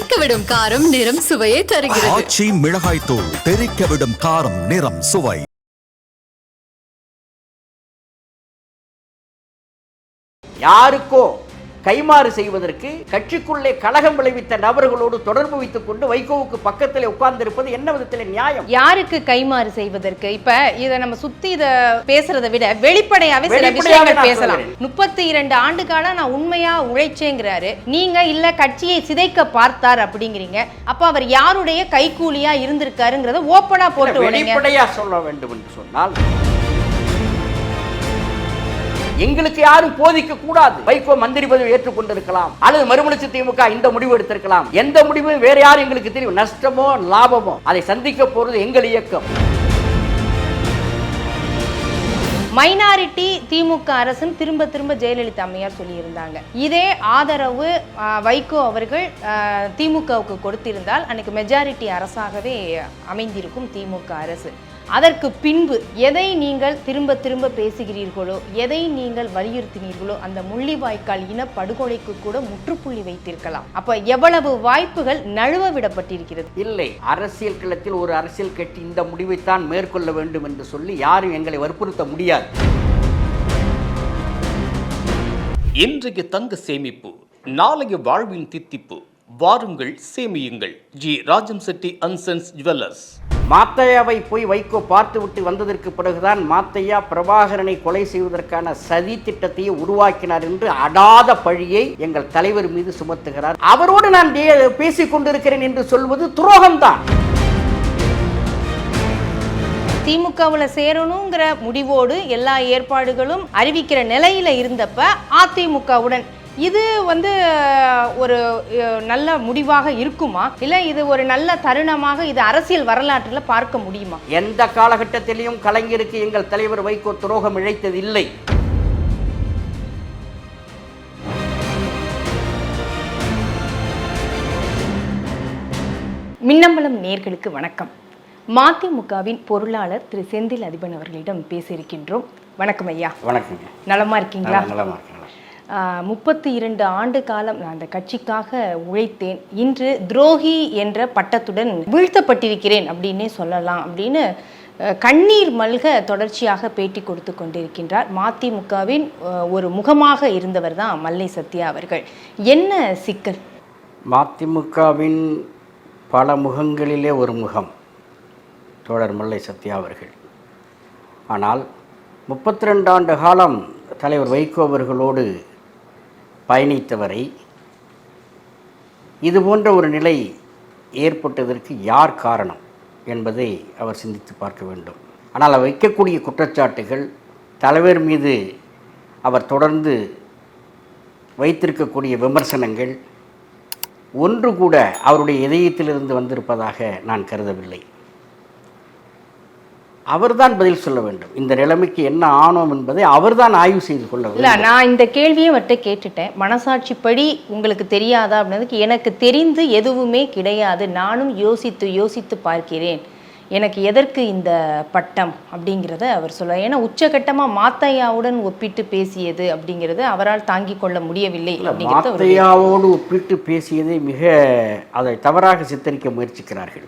தெறிக்கவிடும் காரம் நிறம் சுவையை தருகிறது. ஆச்சி மிளகாய் தூள் தெறிக்க விடும் காரம் நிறம் சுவை. யாருக்கோ கைமாறு செய்வதற்கு கட்சிக்குள்ளே கலகம் விளைவித்த நபர்களோடு தொடர்பு வைத்துக் கொண்டு வைகோவுக்கு பக்கத்தில் உட்கார்ந்திருப்பது என்ன விதத்தில் நியாயம்? யாருக்கு கைமாறு செய்வதற்கு? இப்ப இத நம்ம சுத்தி இத பேசுறதை விட வெளிப்படையாவே சில விஷயங்கள் பேசலாம். முப்பத்தி இரண்டு ஆண்டு காலம் நான் உண்மையா உழைச்சேங்கிறாரு. நீங்க இல்ல கட்சியை சிதைக்க பார்த்தார் அப்படிங்கிறீங்க. அப்ப அவர் யாருடைய கைக்கூலியா இருந்திருக்காருங்கிறத ஓப்பனா போட்டு வெளிப்படையா சொல்ல வேண்டும் என்று சொன்னால் எங்களுக்கு யாரும் போதிக்க கூடாது. வைகோ மந்திரி பதவி ஏற்றுக்கொண்டிருக்கலாம் அல்லது மறுமலர்ச்சி திமுக இந்த முடிவு எடுத்திருக்கலாம். எந்த முடிவும் வேற யாரும் எங்களுக்கு தெரியும்? நஷ்டமோ லாபமோ? அதை சந்திக்க போறது எங்கள் இயக்கம். மைனாரிட்டி திமுக அரசுன்னு திரும்ப திரும்ப ஜெயலலிதா அம்மையார் சொல்லியிருந்தாங்க. இதே ஆதரவு வைகோ அவர்கள் திமுகவுக்கு கொடுத்திருந்தால் அன்னைக்கு மெஜாரிட்டி அரசாகவே அமைந்திருக்கும் திமுக அரசு. அதற்கு பின்பு எதை நீங்கள் திரும்ப திரும்ப பேசுகிறீர்களோ எதை நீங்கள் வலியுறுத்தினீர்களோ அந்த முள்ளிவாய்க்கால் இன படுகொலைக்கு கூட முற்றுப்புள்ளி வைத்திருக்கலாம். அப்ப எவ்வளவு வாய்ப்புகள் நழுவ விடப்பட்டிருக்கிறது? இல்லை அரசியல் களத்தில் ஒரு அரசியல் கட்சி இந்த முடிவைத்தான் மேற்கொள்ள வேண்டும் என்று சொல்லி யாரும் எங்களை வற்புறுத்த முடியாது. இன்றைய தங்க சேமிப்பு நாளைய வாழ்வின் தித்திப்பு வாருங்கள் சேமியுங்கள். G. Rajam Chetty and sons jewellers. மாத்தையாவை போய் வைகோ பார்த்துவிட்டு வந்ததற்கு பிறகுதான் மாத்தையா பிரபாகரனை கொலை செய்வதற்கான சதி திட்டத்தையே உருவாக்கினார் என்று அடாத பழியை எங்கள் தலைவர் மீது சுமத்துகிறார். அவரோடு நான் பேசிக் கொண்டிருக்கிறேன் என்று சொல்வது துரோகம்தான். திமுகவுல சேரணுங்கிற முடிவோடு எல்லா ஏற்பாடுகளும் அறிவிக்கிற நிலையில இருந்தப்ப அதிமுகவுடன் இது வந்து ஒரு நல்ல முடிவாக இருக்குமா? இல்ல இது ஒரு நல்ல தருணமாக இது அரசியல் வரலாற்றில் பார்க்க முடியுமா? எந்த காலகட்டத்திலையும் கலைஞருக்கு எங்கள் தலைவர் வைகோ துரோகம் இழைத்ததில்லை. மின்னம்பலம் நேர்களுக்கு வணக்கம். மதிமுகவின் பொருளாளர் திரு செந்தில் அதிபன் அவர்களிடம் பேசியிருக்கின்றோம். வணக்கம் ஐயா. வணக்கங்க. நலமா இருக்கீங்களா. முப்பத்தி இரண்டு ஆண்டு காலம் நான் அந்த கட்சிக்காக உழைத்தேன். இன்று துரோகி என்ற பட்டத்துடன் வீழ்த்தப்பட்டிருக்கிறேன் அப்படின்னே சொல்லலாம் அப்படின்னு கண்ணீர் மல்க தொடர்ச்சியாக பேட்டி கொடுத்து கொண்டிருக்கின்றார். மதிமுகவின் ஒரு முகமாக இருந்தவர் தான் மல்லை சத்யா அவர்கள். என்ன சிக்கல்? மதிமுகவின் பல முகங்களிலே ஒரு முகம் தோழர் மல்லை சத்யா அவர்கள். ஆனால் முப்பத்தி ரெண்டு ஆண்டு காலம் தலைவர் வைகோ அவர்களோடு பயணித்தவரை இது போன்ற ஒரு நிலை ஏற்பட்டதற்கு யார் காரணம் என்பதை அவர் சிந்தித்து பார்க்க வேண்டும். ஆனால் அவர் வைக்கக்கூடிய குற்றச்சாட்டுகள் தலைவர் மீது அவர் தொடர்ந்து வைத்திருக்கக்கூடிய விமர்சனங்கள் ஒன்று கூட அவருடைய இதயத்திலிருந்து வந்திருப்பதாக நான் கருதவில்லை. அவர்தான் பதில் சொல்ல வேண்டும். இந்த நிலைமைக்கு என்ன ஆனோம் என்பதை அவர்தான் ஆய்வு செய்து கொள்ள இல்ல வேண்டும். நான் இந்த கேள்வியை அவர்கிட்ட கேட்டுட்டேன். மனசாட்சிப்படி உங்களுக்கு தெரியாதா அப்படின்னதுக்கு எனக்கு தெரிந்து எதுவுமே கிடையாது. நானும் யோசித்து யோசித்து பார்க்கிறேன். எனக்கு எதற்கு இந்த பட்டம் அப்படிங்கிறத அவர் சொல்ல ஏன்னா உச்சகட்டமா மாத்தையாவுடன் ஒப்பிட்டு பேசியது அப்படிங்கிறது அவரால் தாங்கிக் கொள்ள முடியவில்லை இல்ல, மாத்தையாவோடு ஒப்பிட்டு பேசியதை மிக அதை தவறாக சித்தரிக்க முயற்சிக்கிறார்கள்.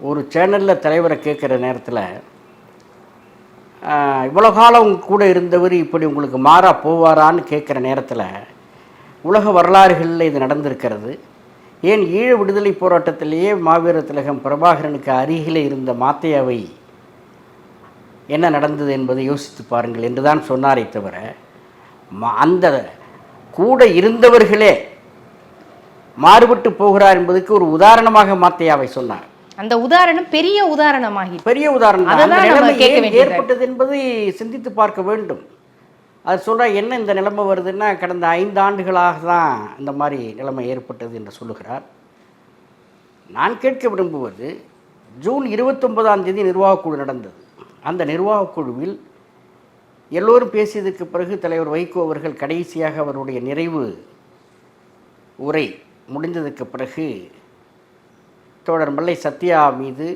ஒரு சேனலில் தலைவரை கேட்குற நேரத்தில் இவ்வளோ காலம் உங்க கூட இருந்தவர் இப்படி உங்களுக்கு மாறா போவாரான்னு கேட்குற நேரத்தில் உலக வரலாறுகளில் இது நடந்திருக்கிறது. ஏன் ஈழ விடுதலை போராட்டத்திலேயே மாவீர திலகம் பிரபாகரனுக்கு அருகிலே இருந்த மாத்தையாவை என்ன நடந்தது என்பதை யோசித்து பாருங்கள் என்று தான் சொன்னாரே தவிர ம- அந்த கூட இருந்தவர்களே மாறுபட்டு போகிறார் என்பதற்கு ஒரு உதாரணமாக மாத்தையாவை சொன்னார். அந்த உதாரணம் பெரிய உதாரணமாகி பெரிய உதாரணம் ஏற்பட்டது என்பதை சிந்தித்து பார்க்க வேண்டும். அது சொல்றா என்ன இந்த நிலைமை வருதுன்னா கடந்த ஐந்து ஆண்டுகளாக தான் இந்த மாதிரி நிலைமை ஏற்பட்டது என்று சொல்லுகிறார். நான் கேட்க விரும்புவது ஜூன் இருபத்தொன்பதாம் தேதி நிர்வாகக்குழு நடந்தது. அந்த நிர்வாகக்குழுவில் எல்லோரும் பேசியதற்கு பிறகு தலைவர் வைகோ அவர்கள் கடைசியாக அவருடைய நிறைவு உரை முடிந்ததற்கு பிறகு தோழர் மல்லை சத்யா மீது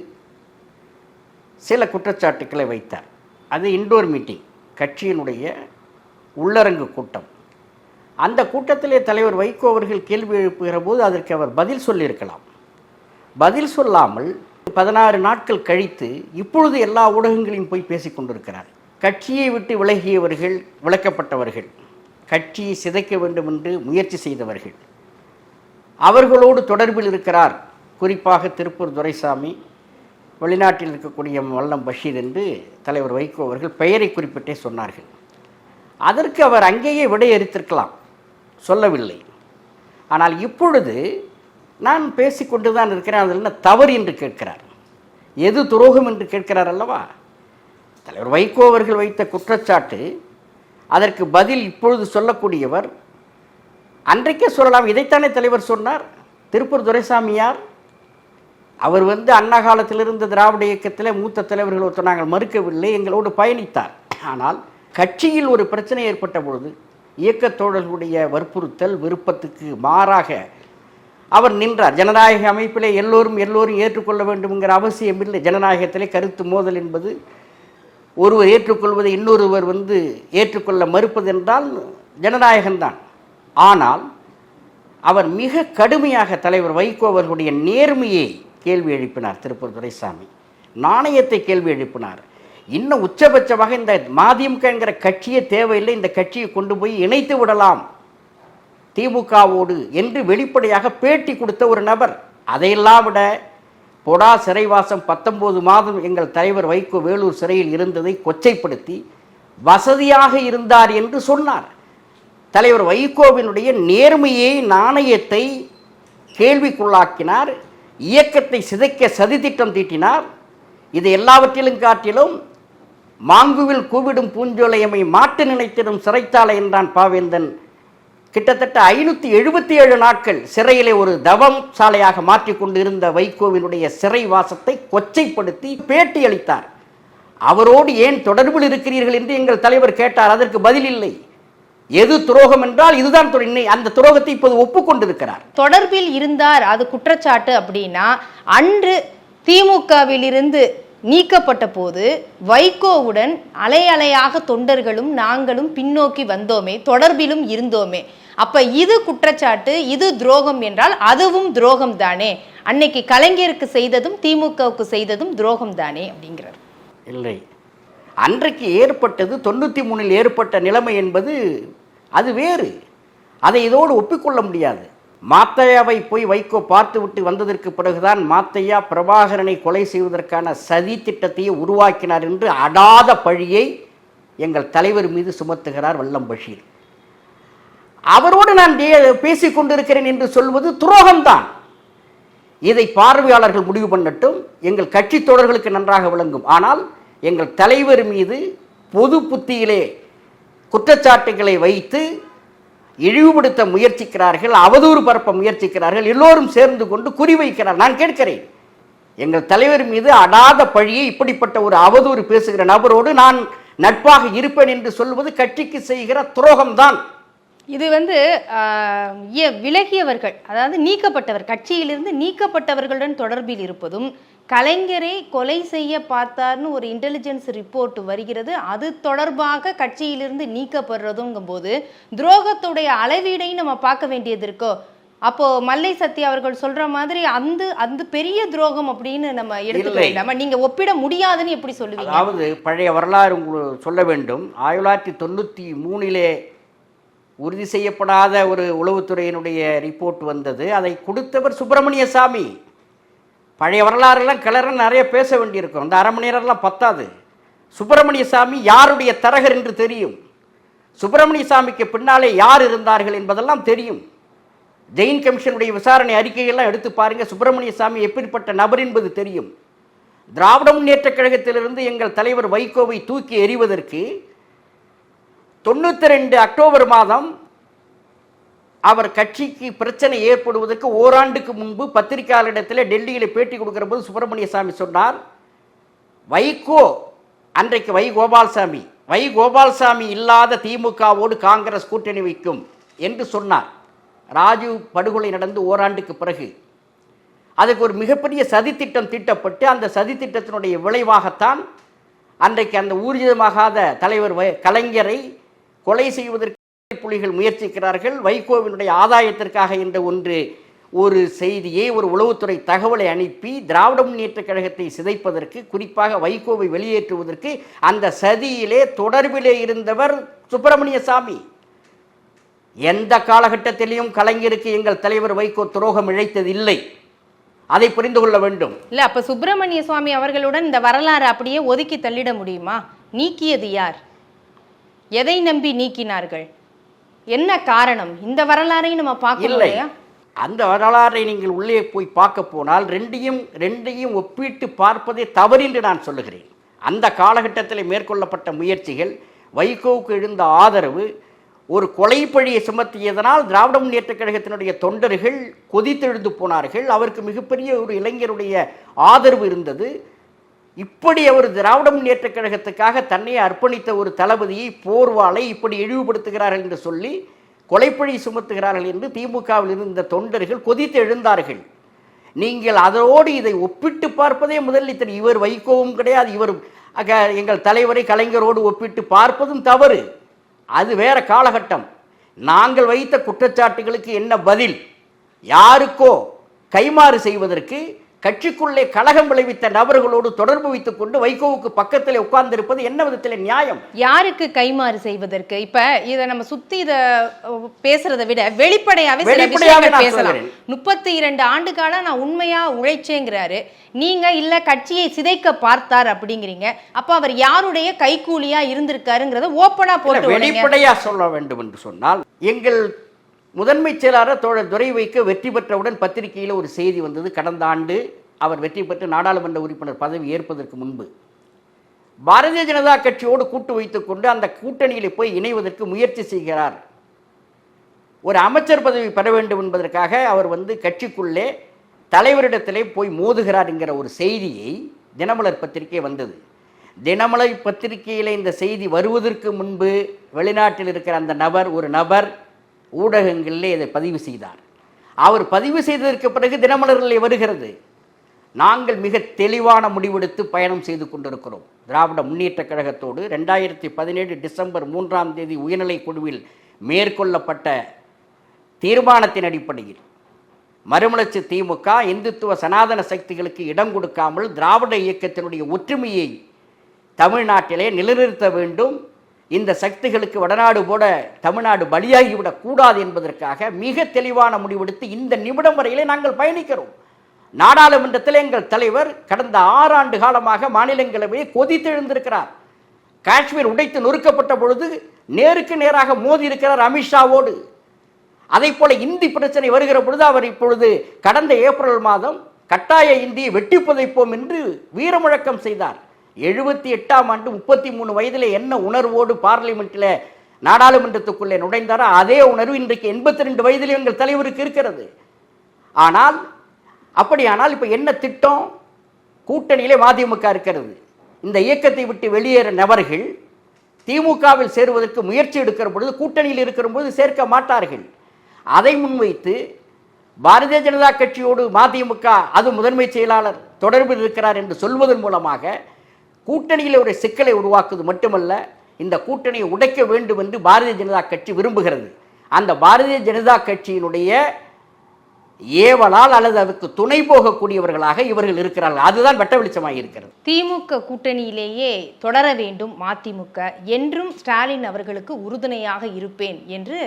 சில குற்றச்சாட்டுக்களை வைத்தார். அது இண்டோர் மீட்டிங் கட்சியினுடைய உள்ளரங்கு கூட்டம். அந்த கூட்டத்திலே தலைவர் வைகோ அவர்கள் கேள்வி எழுப்புகிற போது அதற்கு அவர் பதில் சொல்லியிருக்கலாம். பதில் சொல்லாமல் பதினாறு நாட்கள் கழித்து இப்பொழுது எல்லா ஊடகங்களையும் போய் பேசிக் கொண்டிருக்கிறார். கட்சியை விட்டு விலகியவர்கள் விளக்கப்பட்டவர்கள் கட்சியை சிதைக்க வேண்டும் என்று முயற்சி செய்தவர்கள். அவர்களோடு தொடர்பில் இருக்கிறார் குறிப்பாக திருப்பூர் துரைசாமி வெளிநாட்டில் இருக்கக்கூடிய வல்லம் பஷீர் என்று தலைவர் வைகோ அவர்கள் பெயரை குறிப்பிட்டே சொன்னார்கள். அதற்கு அவர் அங்கேயே விடையளித்திருக்கலாம். சொல்லவில்லை. ஆனால் இப்பொழுது நான் பேசிக்கொண்டு தான் இருக்கிறேன். அதில் என்ன தவறு என்று கேட்கிறார். எது துரோகம் என்று கேட்கிறார் அல்லவா? தலைவர் வைகோ அவர்கள் வைத்த குற்றச்சாட்டு அதற்கு பதில் இப்பொழுது சொல்லக்கூடியவர் அன்றைக்கே சொல்லலாம் இதைத்தானே தலைவர் சொன்னார். திருப்பூர் துரைசாமியார் அவர் வந்து அண்ணா காலத்திலிருந்து திராவிட இயக்கத்தில் மூத்த தலைவர்கள் ஒருத்தர் நாங்கள் மறுக்கவில்லை எங்களோடு பயணித்தார். ஆனால் கட்சியில் ஒரு பிரச்சனை ஏற்பட்ட பொழுது இயக்கத் தோழர்களுடைய வற்புறுத்தல் விருப்பத்துக்கு மாறாக அவர் நின்றார். ஜனநாயக அமைப்பிலே எல்லோரும் எல்லோரும் ஏற்றுக்கொள்ள வேண்டும்ங்கிற அவசியம் இல்லை. ஜனநாயகத்திலே கருத்து மோதல் என்பது ஒருவர் ஏற்றுக்கொள்வதை இன்னொருவர் வந்து ஏற்றுக்கொள்ள மறுப்பது என்றால் ஜனநாயகம்தான். ஆனால் அவர் மிக கடுமையாக தலைவர் வைகோ அவர்களுடைய நேர்மையை கேள்வி எழுப்பினார் திருப்பூர் துரைசாமி. நாணயத்தை கேள்வி எழுப்பினார். இன்னும் உச்சபட்சமாக இந்த மதிமுக என்கிற கட்சியே தேவையில்லை இந்த கட்சியை கொண்டு போய் இணைத்து விடலாம். திமுகவோடு என்று வெளிப்படையாக பேட்டி கொடுத்த ஒரு நபர். அதையெல்லாம் விட பொடா சிறைவாசம் பத்தொன்பது மாதம் எங்கள் தலைவர் வைகோ வேலூர் சிறையில் இருந்ததை கொச்சைப்படுத்தி வசதியாக இருந்தார் என்று சொன்னார். தலைவர் வைகோவினுடைய நேர்மையை நாணயத்தை கேள்விக்குள்ளாக்கினார். இயக்கத்தை சிதைக்க சதித்திட்டம் தீட்டினார். இது எல்லாவற்றிலும் காட்டிலும் மாங்குவில் கூவிடும் பூஞ்சோலையமை மாட்டு நினைத்திடும் சிறைத்தாளை என்றான் பாவேந்தன். கிட்டத்தட்ட ஐநூற்றி எழுபத்தி ஏழு நாட்கள் சிறையிலே ஒரு தவம் சாலையாக மாற்றிக்கொண்டு இருந்த வைகோவினுடைய சிறை வாசத்தை கொச்சைப்படுத்தி பேட்டி அளித்தார். அவரோடு ஏன் தொடர்பில் இருக்கிறீர்கள் என்று எங்கள் தலைவர் கேட்டார். அதற்கு பதில் இல்லை. எது துரோகம் என்றால் இதுதான் அந்த துரோகத்தை இப்போது ஒப்புக்கொண்டிருக்கிறார். தொடர்பில் இருந்தார் அது குற்றச்சாட்டு அப்படின்னா அன்று திமுகவிலிருந்து நீக்கப்பட்ட போது வைகோவுடன் அலை அலையாக தொண்டர்களும் நாங்களும் பின்னோக்கி வந்தோமே தொடர்பிலும் இருந்தோமே. அப்ப இது குற்றச்சாட்டு இது துரோகம் என்றால் அதுவும் துரோகம் தானே அன்னைக்கு கலைஞருக்கு செய்ததும் திமுகவுக்கு செய்ததும் துரோகம் தானே அப்படிங்கிறார். இல்லை. அன்றைக்கு ஏற்பட்டது தொண்ணூற்றி மூணில் ஏற்பட்ட நிலைமை என்பது அது வேறு. அதை இதோடு ஒப்பிக்கொள்ள முடியாது. மாத்தையாவை போய் வைகோ பார்த்துவிட்டு வந்ததற்கு பிறகுதான் மாத்தையா பிரபாகரனை கொலை செய்வதற்கான சதி திட்டத்தையே உருவாக்கினார் என்று அடாத பழியை எங்கள் தலைவர் மீது சுமத்துகிறார் வல்லம் பஷீர். அவரோடு நான் பேசிக் கொண்டிருக்கிறேன் என்று சொல்வது துரோகம்தான். இதை பார்வையாளர்கள் முடிவு பண்ணட்டும் எங்கள் கட்சி தோழர்களுக்கு நன்றாக விளங்கும். ஆனால் எங்கள் தலைவர் மீது பொது புத்தியிலே குற்றச்சாட்டுகளை வைத்து இழிவுபடுத்த முயற்சிக்கிறார்கள் அவதூறு பரப்ப முயற்சிக்கிறார்கள் எல்லோரும் சேர்ந்து கொண்டு குறிவைக்கிறார் நான் கேட்கிறேன் எங்கள் தலைவர் மீது அடாத பழியை இப்படிப்பட்ட ஒரு அவதூறு பேசுகிற நபரோடு நான் நட்பாக இருப்பேன் என்று சொல்வது கட்சிக்கு செய்கிற துரோகம்தான். இது வந்து விலகியவர்கள் அதாவது நீக்கப்பட்டவர் கட்சியிலிருந்து நீக்கப்பட்டவர்களுடன் தொடர்பில் இருப்பதும் கலைஞரை கொலை செய்ய பார்த்தார்னு ஒரு இன்டெலிஜென்ஸ் ரிப்போர்ட் வருகிறது அது தொடர்பாக கட்சியிலிருந்து நீக்கப்படுறதுங்கும் போது துரோகத்துடைய அளவீடையும் நம்ம பார்க்க வேண்டியது இருக்கோ? அப்போ மல்லை சத்யா அவர்கள் சொல்ற மாதிரி அந்த அந்த பெரிய துரோகம் அப்படின்னு நம்ம எடுத்துக்க இல்லை. வேண்டாமா? நீங்க ஒப்பிட முடியாதுன்னு எப்படி சொல்லுவீங்க? அதாவது பழைய வரலாறு உங்களுக்கு சொல்ல வேண்டும். ஆயிரத்தி தொள்ளாயிரத்தி தொண்ணூற்றி மூணிலே உறுதி செய்யப்படாத ஒரு உளவுத்துறையினுடைய ரிப்போர்ட் வந்தது. அதை கொடுத்தவர் சுப்பிரமணிய சாமி. பழைய வரலாறுலாம் கிளற நிறைய பேச வேண்டியிருக்கும். அந்த அரை மணி நேரம்லாம் பத்தாது. சுப்பிரமணிய சாமி யாருடைய தரகர் என்று தெரியும். சுப்பிரமணிய சாமிக்கு பின்னாலே யார் இருந்தார்கள் என்பதெல்லாம் தெரியும். ஜெயின் கமிஷனுடைய விசாரணை அறிக்கையெல்லாம் எடுத்து பாருங்கள் சுப்பிரமணிய சாமி எப்படிப்பட்ட நபர் என்பது தெரியும். திராவிட முன்னேற்ற கழகத்திலிருந்து எங்கள் தலைவர் வைகோவை தூக்கி எறிவதற்கு தொண்ணூற்றி ரெண்டு அக்டோபர் மாதம் அவர் கட்சிக்கு பிரச்சனை ஏற்படுவதற்கு ஓராண்டுக்கு முன்பு பத்திரிகையாளரிடத்தில் டெல்லியில் பேட்டி கொடுக்குற போது சுப்பிரமணிய சாமி சொன்னார் வைகோ அன்றைக்கு வை கோபால்சாமி வை கோபால்சாமி இல்லாத திமுகவோடு காங்கிரஸ் கூட்டணி வைக்கும் என்று சொன்னார். ராஜீவ் படுகொலை நடந்து ஓராண்டுக்கு பிறகு. அதுக்கு ஒரு மிகப்பெரிய சதித்திட்டம் தீட்டப்பட்டு அந்த சதித்திட்டத்தினுடைய விளைவாகத்தான் அன்றைக்கு அந்த ஊர்ஜிதமாகாத தலைவர் கலைஞரை கொலை செய்வதற்கு புலிகள் முயற்சிக்கிறார்கள். வைகோவினுடைய ஆதாயத்திற்காக என்ற ஒன்று ஒரு செய்தியை ஒரு உளவுத்துறை தகவலை அனுப்பி திராவிட முன்னேற்ற கழகத்தை சிதைப்பதற்கு குறிப்பாக வைகோவை வெளியேற்றுவதற்கு அந்த சதியிலே தொடர்பிலே இருந்தவர் சுப்பிரமணிய சாமி. எந்த காலகட்டத்திலையும் கலைஞருக்கு எங்கள் தலைவர் வைகோ துரோகம் இழைத்ததில்லை. அதை புரிந்து கொள்ள வேண்டும். இல்ல அப்ப சுப்பிரமணிய சுவாமி அவர்களுடன் இந்த வரலாறு அப்படியே ஒதுக்கி தள்ளிட முடியுமா? நீக்கியது யார்? எதை நம்பி நீக்கினார்கள்? என்ன காரணம்? இந்த வரலாறை நம்ம பார்க்கணும் இல்லை. இல்லையா? அந்த வரலாறை நீங்கள் உள்ளே போய் பார்க்க போனால் ரெண்டையும் ரெண்டையும் ஒப்பிட்டு பார்ப்பதே தவறு என்று நான் சொல்லுகிறேன். அந்த காலகட்டத்தில் மேற்கொள்ளப்பட்ட முயற்சிகள் வைகோவுக்கு எழுந்த ஆதரவு ஒரு கொலைப்பழியை சுமத்தியதனால் திராவிட முன்னேற்றக் கழகத்தினுடைய தொண்டர்கள் கொதித்தெழுந்து போனார்கள். அவருக்கு மிகப்பெரிய ஒரு இளைஞருடைய ஆதரவு இருந்தது. இப்படி அவர் திராவிட முன்னேற்ற கழகத்துக்காக தன்னை அர்ப்பணித்த ஒரு தளபதியை போர்வாளை இப்படி இழிவுபடுத்துகிறார்கள் என்று சொல்லி கொலைப்பழி சுமத்துகிறார்கள் என்று திமுகவில் இருந்த தொண்டர்கள் கொதித்து எழுந்தார்கள். நீங்கள் அதோடு இதை ஒப்பிட்டு பார்ப்பதே முதலில் இத்தனை இவர் வைகோவும் கிடையாது. இவர் அக- எங்கள் தலைவரை கலைஞரோடு ஒப்பிட்டு பார்ப்பதும் தவறு. அது வேற காலகட்டம். நாங்கள் வைத்த குற்றச்சாட்டுகளுக்கு என்ன பதில்? யாருக்கோ கைமாறு செய்வதற்கு கட்சிக்குள்ளே கலகம் விளைவித்த நபர்களோடு தொடர்பு வைத்துக் கொண்டு வைகோவுக்கு பக்கத்தில் உட்கார்ந்திருப்பது என்ன விதத்தில் நியாயம்? யாருக்கு கைமாறு செய்வதற்கு? இப்ப இத நம்ம சுத்தி இத பேசுறதை விட வெளிப்படையாவே பேசலாம். முப்பத்தி இரண்டு ஆண்டு காலம் நான் உண்மையா உழைச்சேங்கிறாரு. நீங்க இல்ல கட்சியை சிதைக்க பார்த்தார் அப்படிங்கிறீங்க. அப்ப அவர் யாருடைய கைக்கூலியா இருந்திருக்காருங்கிறத ஓப்பனா போட்டு. வெளிப்படையா சொல்ல வேண்டும் என்று சொன்னால் எங்கள் முதன்மைச் செயலாளர் தோழர் துரை வைக்க வெற்றி பெற்றவுடன் பத்திரிகையில் ஒரு செய்தி வந்தது. கடந்த ஆண்டு அவர் வெற்றி பெற்று நாடாளுமன்ற உறுப்பினர் பதவி ஏற்பதற்கு முன்பு. பாரதிய ஜனதா கட்சியோடு கூட்டு வைத்துக் கொண்டு அந்த கூட்டணியில் போய் இணைவதற்கு முயற்சி செய்கிறார். ஒரு அமைச்சர் பதவி பெற வேண்டும் என்பதற்காக அவர் வந்து கட்சிக்குள்ளே தலைவரிடத்திலே போய் மோதுகிறார் என்கிற ஒரு செய்தியை தினமலர் பத்திரிகை வந்தது. தினமலர் பத்திரிகையில் இந்த செய்தி வருவதற்கு முன்பு வெளிநாட்டில் இருக்கிற அந்த நபர் ஒரு நபர் ஊடகங்களிலே இதை பதிவு செய்தார். அவர் பதிவு செய்ததற்கு பிறகு தினமலரிலே வருகிறது. நாங்கள் மிக தெளிவான முடிவெடுத்து பயணம் செய்து கொண்டிருக்கிறோம். திராவிட முன்னேற்றக் கழகத்தோடு ரெண்டாயிரத்தி பதினேழு டிசம்பர் மூன்றாம் தேதி உயர்நிலைக் குழுவில் மேற்கொள்ளப்பட்ட தீர்மானத்தின் அடிப்படையில் மறுமலர்ச்சி திமுக இந்துத்துவ சனாதன சக்திகளுக்கு இடம் கொடுக்காமல் திராவிட இயக்கத்தினுடைய ஒற்றுமையை தமிழ்நாட்டிலே நிலைநிறுத்த வேண்டும். இந்த சக்திகளுக்கு வடநாடு போட தமிழ்நாடு பலியாகிவிடக்கூடாது என்பதற்காக மிக தெளிவான முடிவெடுத்து இந்த நிமிடம் வரையிலே நாங்கள் பயணிக்கிறோம். நாடாளுமன்றத்தில் எங்கள் தலைவர் கடந்த ஆறாண்டு காலமாக மாநிலங்களவையை கொதித்தெழுந்திருக்கிறார் காஷ்மீர் உடைத்து நொறுக்கப்பட்ட பொழுது நேருக்கு நேராக மோதி இருக்கிறார் அமித்ஷாவோடு அதே போல இந்தி பிரச்சனை வருகிற பொழுது அவர் இப்பொழுது கடந்த ஏப்ரல் மாதம் கட்டாய இந்தியை வெட்டி புதைப்போம் என்று வீரமுழக்கம் செய்தார். எழுபத்தி எட்டாம் ஆண்டு முப்பத்தி மூணு வயதிலே என்ன உணர்வோடு பார்லிமெண்ட்டில் நாடாளுமன்றத்துக்குள்ளே நுழைந்தாரோ அதே உணர்வு இன்றைக்கு எண்பத்தி ரெண்டு வயதிலே எங்கள் தலைவருக்கு இருக்கிறது. ஆனால் அப்படியானால் இப்போ என்ன திட்டம்? கூட்டணியிலே மதிமுக இருக்கிறது. இந்த இயக்கத்தை விட்டு வெளியேற நபர்கள் திமுகவில் சேருவதற்கு முயற்சி எடுக்கிற பொழுது கூட்டணியில் இருக்கிற பொழுது சேர்க்க மாட்டார்கள். அதை முன்வைத்து பாரதிய ஜனதா கட்சியோடு மதிமுக அது முதன்மை செயலாளர் தொடர்பில் இருக்கிறார் என்று சொல்வதன் மூலமாக கூட்டணியில் ஒரு சிக்கலை உருவாக்குவது மட்டுமல்ல இந்த கூட்டணியை உடைக்க வேண்டும் என்று பாரதிய ஜனதா கட்சி விரும்புகிறது. அந்த பாரதிய ஜனதா கட்சியினுடைய ஏவலால் அல்லது அதுக்கு துணை போகக்கூடியவர்களாக இவர்கள் இருக்கிறார்கள். அதுதான் வெட்ட வெளிச்சமாக இருக்கிறது. திமுக கூட்டணியிலேயே தொடர வேண்டும் மதிமுக. என்றும் ஸ்டாலின் அவர்களுக்கு உறுதுணையாக இருப்பேன் என்று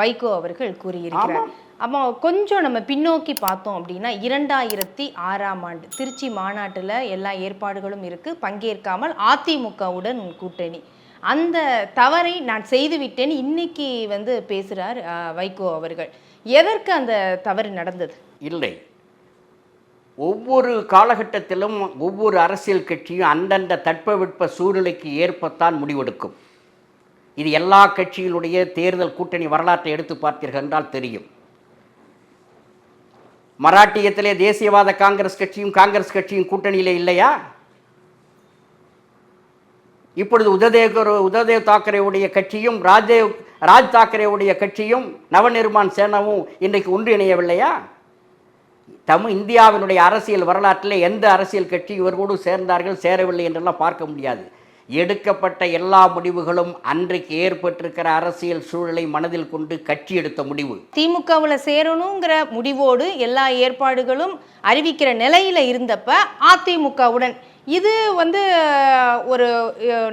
வைகோ அவர்கள் கூறியிருக்கிறார். அப்போ கொஞ்சம் நம்ம பின்னோக்கி பார்த்தோம் அப்படின்னா இரண்டாயிரத்தி ஆறாம் ஆண்டு திருச்சி மாநாட்டில் எல்லா ஏற்பாடுகளும் இருக்குது பங்கேற்காமல் அதிமுகவுடன் கூட்டணி. அந்த தவறை நான் செய்துவிட்டேன் இன்னைக்கு வந்து பேசுகிறார் வைகோ அவர்கள். எதற்கு அந்த தவறு நடந்தது? இல்லை. ஒவ்வொரு காலகட்டத்திலும் ஒவ்வொரு அரசியல் கட்சியும் அந்தந்த தட்பவெட்ப சூழ்நிலைக்கு ஏற்பத்தான் முடிவெடுக்கும். இது எல்லா கட்சிகளுடைய தேர்தல் கூட்டணி வரலாற்றை எடுத்து பார்த்தீர்கள் என்றால் தெரியும். மராட்டியத்திலே தேசியவாத காங்கிரஸ் கட்சியும் காங்கிரஸ் கட்சியும் கூட்டணியிலே இல்லையா? இப்பொழுது உததேவ் உததேவ் தாக்கரேவுடைய கட்சியும் ராஜேவ் ராஜ் தாக்கரேவுடைய கட்சியும் நவநிர்மான் சேனாவும் இன்றைக்கு ஒன்றிணையவில்லையா? தமிழ் இந்தியாவினுடைய அரசியல் வரலாற்றில் எந்த அரசியல் கட்சி இவர்களோடு சேர்ந்தார்கள் சேரவில்லை என்றெல்லாம் பார்க்க முடியாது. எடுக்கப்பட்ட எல்லா முடிவுகளும் அன்றைக்கு ஏற்பட்டிருக்கிற அரசியல் சூழலை மனதில் கொண்டு கட்சி எடுத்த முடிவு. திமுகவுல சேரணுங்கிற முடிவோடு எல்லா ஏற்பாடுகளும் அறிவிக்கிற நிலையில இருந்தப்ப அதிமுகவுடன் இது வந்து ஒரு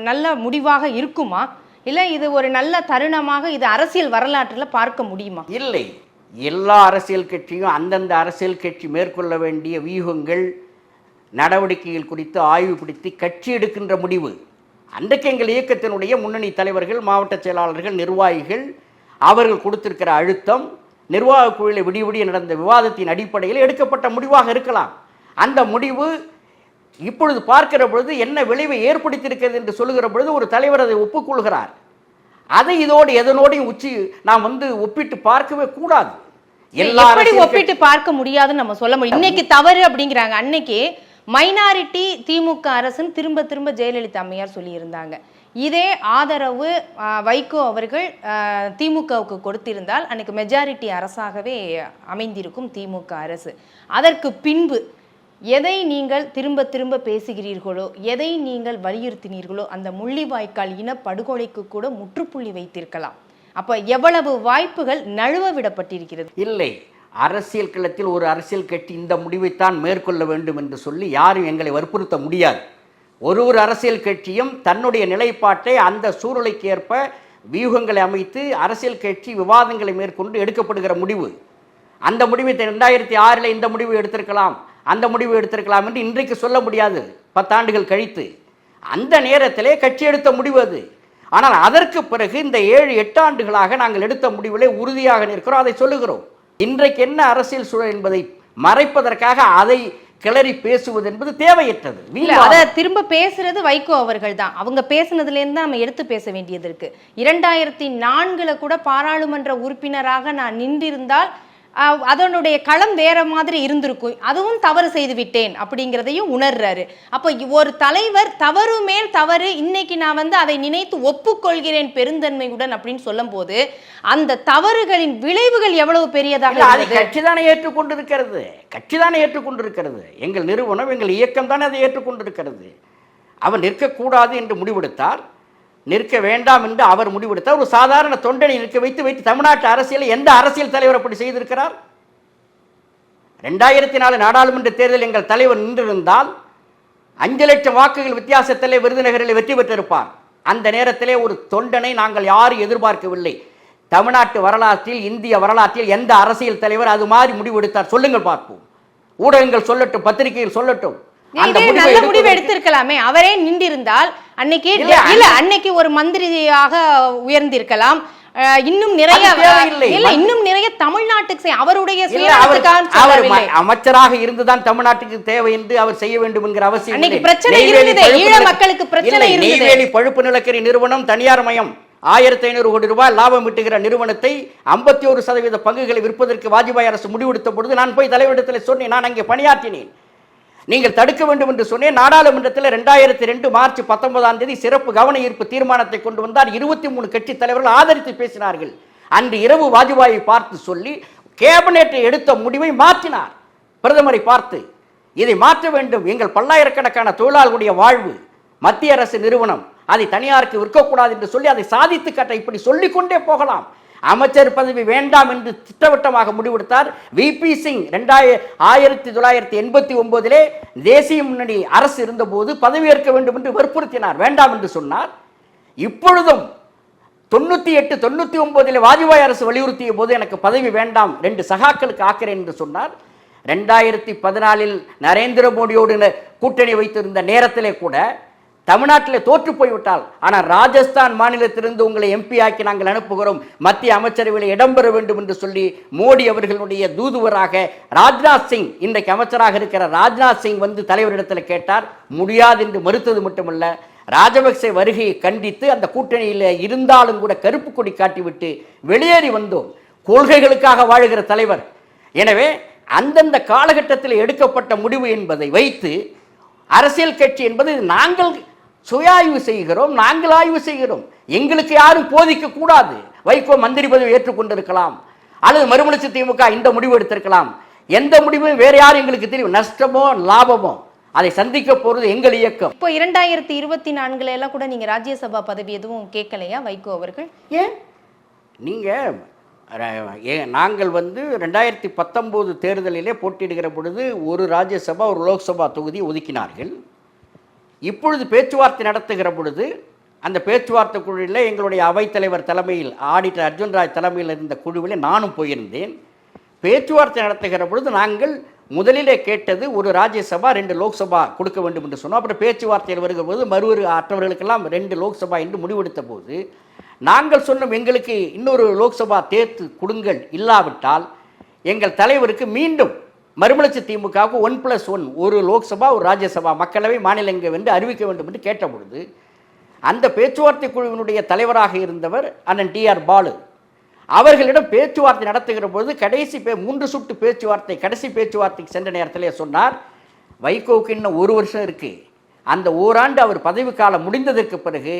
நல்ல முடிவாக இருக்குமா? இல்ல இது ஒரு நல்ல தருணமாக இது அரசியல் வரலாற்றில் பார்க்க முடியுமா? இல்லை. எல்லா அரசியல் கட்சியும் அந்தந்த அரசியல் கட்சி மேற்கொள்ள வேண்டிய வியூகங்கள் நடவடிக்கைகள் குறித்து ஆய்வு பிடித்து கட்சி எடுக்கின்ற முடிவு. அன்றைக்கு எங்கள் இயக்கத்தினுடைய முன்னணி தலைவர்கள் மாவட்ட செயலாளர்கள் நிர்வாகிகள் அவர்கள் கொடுத்திருக்கிற அழுத்தம் நிர்வாக குழுவில் விடிய விடிய நடந்த விவாதத்தின் அடிப்படையில் எடுக்கப்பட்ட முடிவாக இருக்கலாம். அந்த முடிவு இப்பொழுது பார்க்கிற பொழுது என்ன விளைவை ஏற்படுத்தியிருக்கிறது என்று சொல்லுகிற பொழுது ஒரு தலைவர் அதை ஒப்புக்கொள்கிறார். அதை இதோடு எதனோடையும் உச்சி நாம் வந்து ஒப்பிட்டு பார்க்கவே கூடாது. எல்லா எப்படி அரசியல் ஒப்பிட்டு பார்க்க முடியாதுன்னு நம்ம சொல்ல முடியும். இன்னைக்கு தவறு அப்படிங்கிறாங்க. அன்னைக்கு மைனாரிட்டி திமுக அரசுன்னு திரும்ப திரும்ப ஜெயலலிதா அம்மையார் சொல்லியிருந்தாங்க. இதே ஆதரவு வைகோ அவர்கள் திமுகவுக்கு கொடுத்திருந்தால் அன்னைக்கு மெஜாரிட்டி அரசாகவே அமைந்திருக்கும் திமுக அரசு. அதற்கு பின்பு எதை நீங்கள் திரும்ப திரும்ப பேசுகிறீர்களோ எதை நீங்கள் வலியுறுத்தினீர்களோ அந்த முள்ளிவாய்க்கால் இனப்படுகொலைக்கு கூட முற்றுப்புள்ளி வைத்திருக்கலாம். அப்போ எவ்வளவு வாய்ப்புகள் நழுவ விடப்பட்டிருக்கிறது? இல்லை. அரசியல் களத்தில் ஒரு அரசியல் கட்சி இந்த முடிவைத்தான் மேற்கொள்ள வேண்டும் என்று சொல்லி யாரும் எங்களை வற்புறுத்த முடியாது. ஒரு ஒரு அரசியல் கட்சியும் தன்னுடைய நிலைப்பாட்டை அந்த சூழலுக்கு ஏற்ப வியூகங்களை அமைத்து அரசியல் கட்சி விவாதங்களை மேற்கொண்டு எடுக்கப்படுகிற முடிவு. அந்த முடிவை ரெண்டாயிரத்தி ஆறில் இந்த முடிவு எடுத்திருக்கலாம் அந்த முடிவு எடுத்திருக்கலாம் என்று இன்றைக்கு சொல்ல முடியாது. பத்தாண்டுகள் கழித்து. அந்த நேரத்திலே கட்சி எடுத்த முடிவு அது. ஆனால் அதற்கு பிறகு இந்த ஏழு எட்டு ஆண்டுகளாக நாங்கள் எடுத்த முடிவிலே உறுதியாக நிற்கிறோம் அதை சொல்லுகிறோம். இன்றைக்கு என்ன அரசியல் சூழல் என்பதை மறைப்பதற்காக அதை கிளறி பேசுவது என்பது தேவையற்றது. அத திரும்ப பேசுறது வைகோ அவர்கள் தான். அவங்க பேசுனதுல இருந்து தான் நம்ம எடுத்து பேச வேண்டியது இருக்கு. இரண்டாயிரத்தி நான்குல கூட பாராளுமன்ற உறுப்பினராக நான் நின்றிருந்தால் அதனுடைய களம் வேற மாதிரி இருந்திருக்கும். அதுவும் தவறு செய்து விட்டேன் அப்படிங்கிறதையும் உணர்றாரு. அப்போ ஒரு தலைவர் தவறு மேல் தவறு இன்னைக்கு நான் வந்து அதை நினைத்து ஒப்புக்கொள்கிறேன் பெருந்தன்மையுடன் அப்படின்னு சொல்லும்போது அந்த தவறுகளின் விளைவுகள் எவ்வளவு பெரியதாக அதை கட்சி தானே ஏற்றுக்கொண்டிருக்கிறது. கட்சி தானே ஏற்றுக்கொண்டிருக்கிறது. எங்கள் நிறுவனம் எங்கள் இயக்கம் தானே அதை ஏற்றுக்கொண்டிருக்கிறது. அவர் நிற்கக்கூடாது என்று முடிவெடுத்தார். நிற்க வேண்டாம் என்று அவர் முடிவெடுத்தார். ஒரு சாதாரண தொண்டனை நிற்க வைத்து வைத்து தமிழ்நாட்டு அரசியலில் எந்த அரசியல் தலைவர் அப்படி செய்திருக்கிறார்? ரெண்டாயிரத்தி நாலு நாடாளுமன்ற தேர்தல் எங்கள் தலைவர் நின்றிருந்தால் அஞ்சு லட்சம் வாக்குகள் வித்தியாசத்திலே விருதுநகரில் வெற்றி பெற்றிருப்பார். அந்த நேரத்திலே ஒரு தொண்டனை நாங்கள் யாரும் எதிர்பார்க்கவில்லை. தமிழ்நாட்டு வரலாற்றில் இந்திய வரலாற்றில் எந்த அரசியல் தலைவர் அது மாதிரி முடிவெடுத்தார்? சொல்லுங்கள் பார்ப்போம். ஊடகங்கள் சொல்லட்டும் பத்திரிகைகள் சொல்லட்டும். நல்ல முடிவு எடுத்திருக்கலாமே அவரே நின்றிருந்தால் அன்னைக்கு இல்ல, அன்னைக்கு ஒரு மந்திரியாக உயர்ந்திருக்கலாம் இன்னும் நிறைய. இல்ல இன்னும் நிறைய தமிழ்நாட்டுக்கு அவருடைய அமைச்சராக இருந்துதான் தமிழ்நாட்டுக்கு தேவை என்று அவர் செய்ய வேண்டும் என்கிற அவசியம். பிரச்சனை இருந்தது. ஈழ மக்களுக்கு பிரச்சனை. நெய்வேலி பழுப்பு நிலக்கரி நிறுவனம் தனியார் மயம் ஆயிரத்தி ஐநூறு கோடி ரூபாய் லாபம் ஈட்டுகிற நிறுவனத்தை ஐம்பத்தி ஒரு சதவீத பங்குகளை விற்பதற்கு வாஜ்பாய் அரசு முடிவெடுத்த பொழுது நான் போய் தலைவரிடத்தில் சொன்னேன் நான் அங்கே பணியாற்றினேன் நீங்கள் தடுக்க வேண்டும் என்று சொன்னேன். நாடாளுமன்றத்தில் ரெண்டாயிரத்தி ரெண்டு மார்ச் பத்தொன்பதாம் தேதி சிறப்பு கவன ஈர்ப்பு தீர்மானத்தை கொண்டு வந்தார். இருபத்தி மூணு கட்சி தலைவர்கள் ஆதரித்து பேசினார்கள். அன்று இரவு வாஜ்பாயை பார்த்து சொல்லி கேபினெட்டை எடுத்த முடிவை மாற்றினார். பிரதமரை பார்த்து இதை மாற்ற வேண்டும். எங்கள் பல்லாயிரக்கணக்கான தொழிலாளர்களுடைய வாழ்வு மத்திய அரசு நிறுவனம் அதை தனியாருக்கு விற்கக்கூடாது என்று சொல்லி அதை சாதித்து காட்ட இப்படி சொல்லிக்கொண்டே போகலாம். அமைச்சர் பதவி வேண்டாம் என்று திட்டவட்டமாக முடிவெடுத்தார். விபி சிங் ரெண்டாய ஆயிரத்தி தொள்ளாயிரத்தி எண்பத்தி ஒன்பதிலே தேசிய முன்னணி அரசு இருந்தபோது பதவியேற்க வேண்டும் என்று வற்புறுத்தினார். வேண்டாம் என்று சொன்னார். இப்பொழுதும் தொண்ணூத்தி எட்டு தொண்ணூத்தி ஒன்பதில் வாஜ்பாய் அரசு வலியுறுத்திய போது எனக்கு பதவி வேண்டாம் ரெண்டு சகாக்களுக்கு ஆக்கிறேன் என்று சொன்னார். ரெண்டாயிரத்தி பதினாலில் நரேந்திர மோடியோடு கூட்டணி வைத்திருந்த நேரத்திலே கூட தமிழ்நாட்டில் தோற்று போய்விட்டால் ஆனால் ராஜஸ்தான் மாநிலத்திலிருந்து உங்களை எம்பி ஆக்கி நாங்கள் அனுப்புகிறோம். மத்திய அமைச்சரவையில் இடம்பெற வேண்டும் என்று சொல்லி மோடி அவர்களுடைய தூதுவராக ராஜ்நாத் சிங் இன்றைக்கு அமைச்சராக இருக்கிற ராஜ்நாத் சிங் வந்து தலைவரிடத்தில் கேட்டார். முடியாது என்று மறுத்தது மட்டுமல்ல ராஜபக்சே வருகையை கண்டித்து அந்த கூட்டணியில் இருந்தாலும் கூட கருப்பு கொடி காட்டிவிட்டு வெளியேறி வந்தோம். கொள்கைகளுக்காக வாழுகிற தலைவர். எனவே அந்தந்த காலகட்டத்தில் எடுக்கப்பட்ட முடிவு என்பதை வைத்து அரசியல் கட்சி என்பது நாங்கள் சுய ஆய்வு செய்கிறோம் நாங்கள் ஆய்வு செய்கிறோம். எங்களுக்கு யாரும் போதிக்க கூடாது. வைகோ மந்திரி பதவி ஏற்றுக்கொண்டிருக்கலாம் அல்லது மறுமலர்ச்சி திமுக இந்த முடிவு எடுத்திருக்கலாம். எந்த முடிவும் வேற யாரும் எங்களுக்கு தெரியும்? நஷ்டமோ லாபமோ? அதை சந்திக்க போறது எங்கள் இயக்கம். இப்போ இரண்டாயிரத்தி இருபத்தி நான்குல எல்லாம் கூட நீங்க ராஜ்யசபா பதவி எதுவும் கேட்கலையா வைகோ அவர்கள்? ஏன்? நீங்கள் நாங்கள் வந்து ரெண்டாயிரத்தி பத்தொம்போது தேர்தலிலே போட்டியிடுகிற பொழுது ஒரு ராஜ்யசபா ஒரு லோக்சபா தொகுதி ஒதுக்கினார்கள். இப்பொழுது பேச்சுவார்த்தை நடத்துகிற பொழுது அந்த பேச்சுவார்த்தை குழுவில் எங்களுடைய அவைத்தலைவர் தலைமையில் ஆடிட்டர் அர்ஜுன் ராய் தலைமையில் இருந்த குழுவில் நானும் போயிருந்தேன். பேச்சுவார்த்தை நடத்துகிற பொழுது நாங்கள் முதலிலே கேட்டது ஒரு ராஜ்யசபா ரெண்டு லோக்சபா கொடுக்க வேண்டும் என்று சொன்னோம். அப்புறம் பேச்சுவார்த்தையில் வருகிற போது மறுவரு அற்றவர்களுக்கெல்லாம் ரெண்டு லோக்சபா என்று முடிவெடுத்த போது நாங்கள் சொன்னோம் எங்களுக்கு இன்னொரு லோக்சபா தேர்த்து கொடுங்கள் இல்லாவிட்டால் எங்கள் தலைவருக்கு மீண்டும் மறுமலர்ச்சி திமுகவுக்கு ஒன் ப்ளஸ் ஒன் ஒரு லோக்சபா ஒரு ராஜ்யசபா மக்களவை மாநிலங்கள் என்று அறிவிக்க வேண்டும் என்று கேட்ட பொழுது அந்த பேச்சுவார்த்தை குழுவினுடைய தலைவராக இருந்தவர் அண்ணன் டி ஆர் பாலு. அவர்களிடம் பேச்சுவார்த்தை நடத்துகிற பொழுது கடைசி பே மூன்று சுட்டு பேச்சுவார்த்தை கடைசி பேச்சுவார்த்தைக்கு சென்ற நேரத்திலே சொன்னார் வைகோவுக்கு இன்னும் ஒரு வருஷம் இருக்குது அந்த ஓராண்டு அவர் பதவி காலம் முடிந்ததற்கு பிறகு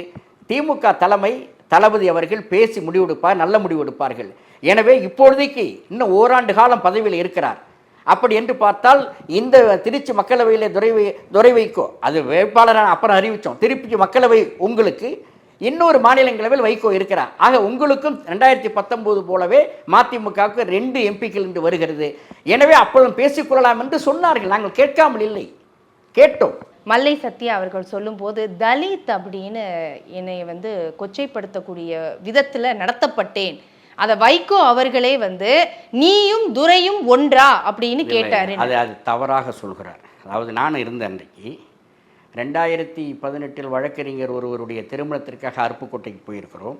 திமுக தலைமை தளபதி அவர்கள் பேசி முடிவெடுப்பார் நல்ல முடிவெடுப்பார்கள். எனவே இப்பொழுதைக்கு இன்னும் ஓராண்டு காலம் பதவியில் இருக்கிறார். அப்படி என்று பார்த்தால் இந்த திருச்சி மக்களவையில் துறை துறை வைக்கோ அது வேட்பாளரான அப்புறம் அறிவித்தோம் திருப்பி மக்களவை உங்களுக்கு இன்னொரு மாநிலங்களவில் வைகோ இருக்கிறார். ஆக உங்களுக்கும் ரெண்டாயிரத்தி பத்தொம்போது போலவே மதிமுகவுக்கு ரெண்டு எம்பிக்கள் என்று வருகிறது. எனவே அப்பொழுதும் பேசிக்கொள்ளலாம் என்று சொன்னார்கள். நாங்கள் கேட்காமல் இல்லை. கேட்டோம். மல்லை சத்யா அவர்கள் சொல்லும்போது தலித் அப்படின்னு என்னை வந்து கொச்சைப்படுத்தக்கூடிய விதத்தில் நடத்தப்பட்டேன். அத வைகோ அவர்களே வந்து நீயும் துரையும் ஒன்றா? அப்படின்னு கேட்டாரு. அது அது தவறாக சொல்கிறார். அதாவது நான் இருந்த அன்றைக்கு. ரெண்டாயிரத்தி பதினெட்டில் வழக்கறிஞர் ஒருவருடைய திருமணத்திற்காக அருப்புக்கோட்டைக்கு போயிருக்கிறோம்.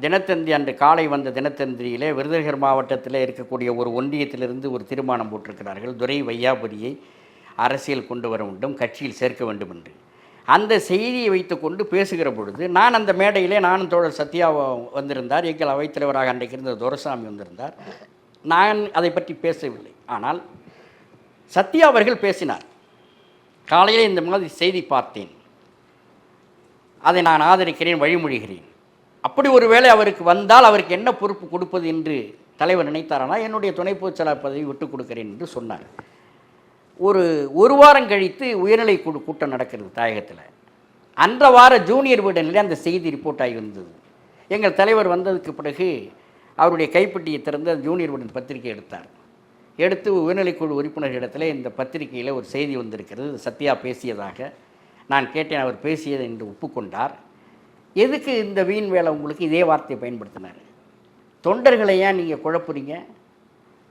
தினத்தந்தி அன்று காலை வந்த தினத்தந்தியிலே விருதுநகர் மாவட்டத்தில் இருக்கக்கூடிய ஒரு ஒன்றியத்திலிருந்து ஒரு தீர்மானம் போட்டிருக்கிறார்கள். துரை வையாபுரியை அரசியல் கொண்டு வர வேண்டும் கட்சியில் சேர்க்க வேண்டும் என்று. அந்த செய்தியை வைத்துக்கொண்டு பேசுகிற பொழுது நான் அந்த மேடையிலே நானும் தோழர் சத்யா வந்திருந்தார் எங்கள் அவைத்தலைவராக அன்றைக்கு இருந்த துரசாமி வந்திருந்தார். நான் அதை பற்றி பேசவில்லை. ஆனால் சத்யா அவர்கள் பேசினார். காலையில் இந்த மாதிரி செய்தி பார்த்தேன். அதை நான் ஆதரிக்கிறேன் வழிமொழிகிறேன். அப்படி ஒருவேளை அவருக்கு வந்தால் அவருக்கு என்ன பொறுப்பு கொடுப்பது என்று தலைவர் நினைத்தாரானா என்னுடைய துணை பொதுச்செயலாளர் பதவி விட்டுக் கொடுக்கிறேன் என்று சொன்னார். ஒரு ஒரு வாரம் கழித்து உயர்நிலை குழு கூட்டம் நடக்கிறது தாயகத்தில். அன்ற வார ஜூனியர் வீடனிலே அந்த செய்தி ரிப்போர்ட் ஆகி வந்தது. எங்கள் தலைவர் வந்ததுக்கு பிறகு அவருடைய கைப்பட்டியை திறந்து அந்த ஜூனியர் வீடன் பத்திரிகை எடுத்தார். எடுத்து உயர்நிலைக்குழு இடத்துல இந்த பத்திரிகையில் ஒரு செய்தி வந்திருக்கிறது. சத்யா பேசியதாக நான் கேட்டேன். அவர் பேசியது என்று ஒப்புக்கொண்டார். எதுக்கு இந்த வீண் வேலை உங்களுக்கு இதே வார்த்தையை பயன்படுத்தினார்? தொண்டர்களை ஏன் நீங்கள் குழப்புறீங்க?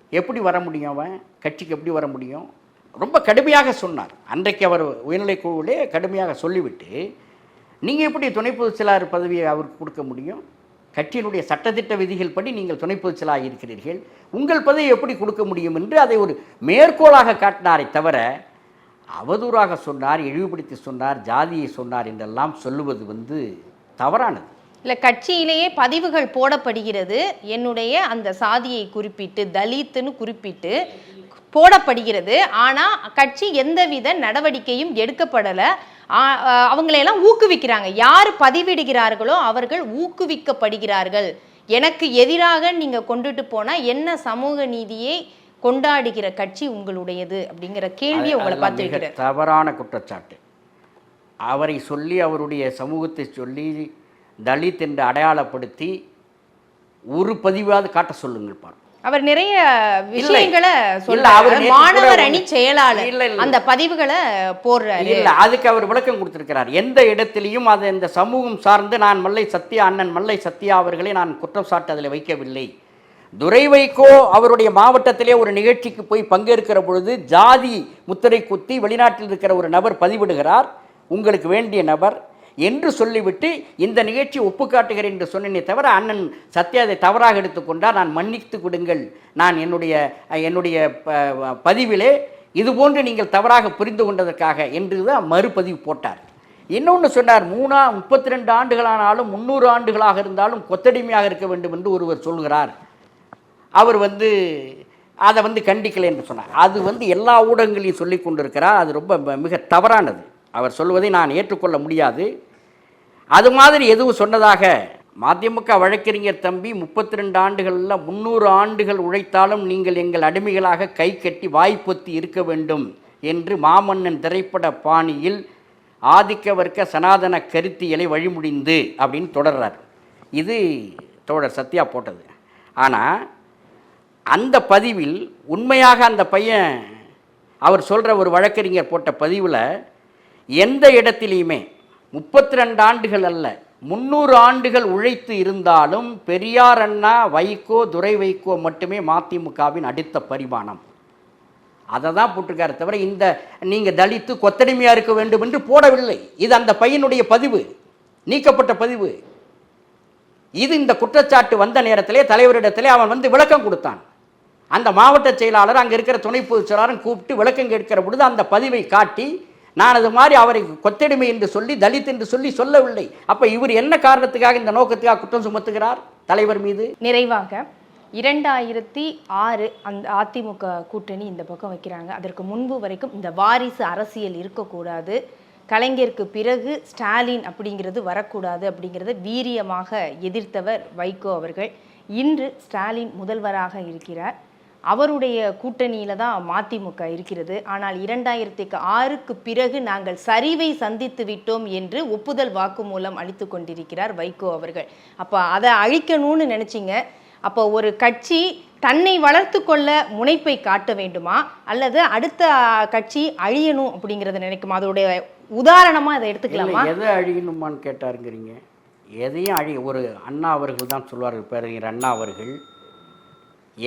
எப்படி வர முடியும் அவன்? கட்சிக்கு எப்படி வர முடியும்? ரொம்ப கடுமையாக சொன்னார். அன்றைக்கு அவர் உயர்நிலை குழுவிலே கடுமையாக சொல்லிவிட்டு நீங்கள் எப்படி துணை பொதுச் செயலாளர் பதவியை அவருக்கு கொடுக்க முடியும்? கட்சியினுடைய சட்டத்திட்ட விதிகள் படி நீங்கள் துணை பொதுச் இருக்கிறீர்கள். உங்கள் பதவியை எப்படி கொடுக்க முடியும்? என்று அதை ஒரு மேற்கோளாக காட்டினாரை தவிர அவதூறாக சொன்னார் இழிவுபடுத்தி சொன்னார் ஜாதியை சொன்னார் என்றெல்லாம் சொல்லுவது வந்து தவறானது. இல்ல கட்சியிலேயே பதிவுகள் போடப்படுகிறது. என்னுடைய அந்த சாதியை குறிப்பிட்டு தலித்துன்னு குறிப்பிட்டு போடப்படுகிறது. ஆனா கட்சி எந்தவித நடவடிக்கையும் எடுக்கப்படல. அவங்களையெல்லாம் ஊக்குவிக்கிறாங்க. யார் பதிவிடுகிறார்களோ அவர்கள் ஊக்குவிக்கப்படுகிறார்கள். எனக்கு எதிராக நீங்க கொண்டுட்டு போனா என்ன சமூக நீதியை கொண்டாடுகிற கட்சி உங்களுடையது அப்படிங்கிற கேள்வியை உங்களை பார்த்து தவறான குற்றச்சாட்டு. அவரை சொல்லி அவருடைய சமூகத்தை சொல்லி தலித் என்று அடையாளப்படுத்தி ஒரு பதிவாவது காட்ட சொல்லுங்கள் பார். அவர் நிறைய விஷயங்களை கூட மாணவர் அணி செயலாளர். அந்த பதிவுகளை போடுறாரு. இல்ல அதுக்கு அவர் விளக்கம் கொடுத்திருக்கிறார். எந்த இடத்திலையும் அது இந்த சமூகம் சார்ந்து நான் மல்லை சத்யா அண்ணன் மல்லை சத்யா அவர்களை நான் குற்றம் சாட்டு அதில் வைக்கவில்லை. துரை வைகோ அவருடைய மாவட்டத்திலே ஒரு நிகழ்ச்சிக்கு போய் பங்கேற்கிற பொழுது ஜாதி முத்திரை குத்தி வெளிநாட்டில் இருக்கிற ஒரு நபர் பதிவிடுகிறார். உங்களுக்கு வேண்டிய நபர் என்று சொல்லிவிட்டு இந்த நிகழ்ச்சி ஒப்புக்காட்டுகிறேன் என்று சொன்னேனே தவிர அண்ணன் சத்யா அதை தவறாக எடுத்துக்கொண்டால் நான் மன்னித்து கொடுங்கள் நான் என்னுடைய என்னுடைய ப- பதிவிலே இதுபோன்று நீங்கள் தவறாக புரிந்து கொண்டதற்காக என்று தான் மறுபதிவு போட்டார். இன்னொன்று சொன்னார் மூணா முப்பத்தி ரெண்டு ஆண்டுகளானாலும் முந்நூறு ஆண்டுகளாக இருந்தாலும் கொத்தடிமையாக இருக்க வேண்டும் என்று ஒருவர் சொல்கிறார். அவர் வந்து அதை வந்து கண்டிக்கலை என்று சொன்னார். அது வந்து எல்லா ஊடகங்களையும் சொல்லி கொண்டிருக்கிறார். அது ரொம்ப மிக தவறானது. அவர் சொல்வதை நான் ஏற்றுக்கொள்ள முடியாது. அது மாதிரி எதுவும் சொன்னதாக மதிமுக வழக்கறிஞர் தம்பி முப்பத்தி ரெண்டு ஆண்டுகளில் முந்நூறு ஆண்டுகள் உழைத்தாலும் நீங்கள் எங்கள் அடிமைகளாக கை கட்டி வாய் பொத்தி இருக்க வேண்டும் என்று மாமன்னன் திரைப்பட பாணியில் ஆதிக்க வர்க்க சனாதன கருத்தியலை வழிமுடிந்து அப்படின்னு தொடர்றார். இது தோழர் சத்யா போட்டது. ஆனால் அந்த பதிவில் உண்மையாக அந்த பையன் அவர் சொல்கிற ஒரு வழக்கறிஞர் போட்ட பதிவில் எந்த இடத்திலையுமே முப்பத்தி ரெண்டு ஆண்டுகள் அல்ல. முந்நூறு ஆண்டுகள் உழைத்து இருந்தாலும் பெரியார் அண்ணா வைகோ துரை வைகோ மட்டுமே மதிமுகவின் அடுத்த பரிமாணம். அதை தான் போட்டிருக்காரு தவிர இந்த நீங்கள் தலித்து கொத்தடிமையாக இருக்க வேண்டும் என்று போடவில்லை. இது அந்த பையனுடைய பதிவு நீக்கப்பட்ட பதிவு. இது இந்த குற்றச்சாட்டு வந்த நேரத்திலே தலைவரிடத்திலே அவன் வந்து விளக்கம் கொடுத்தான். அந்த மாவட்ட செயலாளர் அங்கே இருக்கிற துணை பொதுச் செயலாளரும் கூப்பிட்டு விளக்கம் கேட்கிற பொழுது அந்த பதிவை காட்டி நான் அது மாதிரி அவரை கொத்தடிமை என்று சொல்லி தலித் என்று சொல்லி சொல்லவில்லை. அப்போ இவர் என்ன காரணத்துக்காக இந்த நோக்கத்துக்காக குற்றம் சுமத்துகிறார் தலைவர் மீது? நிறைவாக இரண்டாயிரத்தி ஆறு அந்த அதிமுக கூட்டணி இந்த பக்கம் வைக்கிறாங்க. அதற்கு முன்பு வரைக்கும் இந்த வாரிசு அரசியல் இருக்கக்கூடாது. கலைஞருக்கு பிறகு ஸ்டாலின் அப்படிங்கிறது வரக்கூடாது அப்படிங்கிறத வீரியமாக எதிர்த்தவர் வைகோ அவர்கள். இன்று ஸ்டாலின் முதல்வராக இருக்கிறார். அவருடைய கூட்டணியில தான் மதிமுக இருக்கிறது. ஆனால் இரண்டாயிரத்தி ஆறுக்கு பிறகு நாங்கள் சரிவை சந்தித்து விட்டோம் என்று ஒப்புதல் வாக்குமூலம் அளித்து கொண்டிருக்கிறார் வைகோ அவர்கள். அப்போ அதை அழிக்கணும்னு நினச்சிங்க. அப்போ ஒரு கட்சி தன்னை வளர்த்து கொள்ள முனைப்பை காட்ட வேண்டுமா? அல்லது அடுத்த கட்சி அழியணும் அப்படிங்கிறத நினைக்குமா? அதோடைய உதாரணமாக அதை எடுத்துக்கலாமா? எதை அழியணுமான்னு கேட்டாருங்கிறீங்க. எதையும் அழி ஒரு அண்ணா அவர்கள் தான் சொல்வார்கள் பேரறிஞர் அண்ணா அவர்கள்.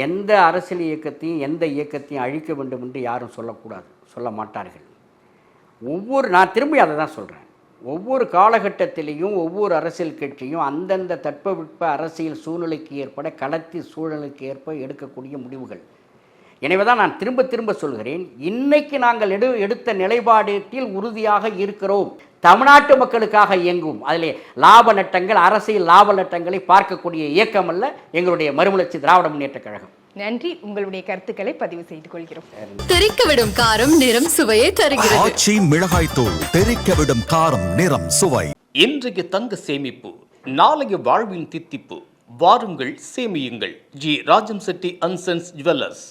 எந்த அரசியல் இயக்கத்தையும் எந்த இயக்கத்தையும் அழிக்க வேண்டும் என்று யாரும் சொல்லக்கூடாது சொல்ல மாட்டார்கள். ஒவ்வொரு நான் திரும்பி அதை தான் சொல்கிறேன் ஒவ்வொரு காலகட்டத்திலையும் ஒவ்வொரு அரசியல் கட்சியும் அந்தந்த தட்பவெட்ப அரசியல் சூழ்நிலைக்கு ஏற்பட களத்தி சூழலுக்கு ஏற்ப எடுக்கக்கூடிய முடிவுகள். எனவே தான் நான் திரும்ப திரும்ப சொல்கிறேன் இன்னைக்கு நாங்கள் எடு எடுத்த நிலைப்பாட்டில் உறுதியாக இருக்கிறோம். தமிழ்நாட்டு மக்களுக்காக இயங்கும். அதிலே லாப நட்டங்கள் அரசியல் லாப நட்டங்களை பார்க்கக்கூடிய இயக்கம் அல்ல எங்களுடைய மறுமலர்ச்சி திராவிட முன்னேற்றக் கழகம். நன்றி. உங்களுடைய கருத்துக்களை பதிவு செய்து கொள்கிறோம். தெறிக்க விடும் காரம் நிறம் சுவையை தருகிறது. ஆச்சி மிளகாய் தூள் விடும் காரம் நிறம் சுவை. இன்றைய தங்க சேமிப்பு நாளைய வாழ்வின் தித்திப்பு வாருங்கள் சேமியுங்கள். G. Rajam Chetty and sons jewellers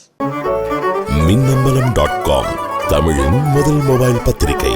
Minnambalam dot com தமிழின் முதல் மொபைல் பத்திரிகை.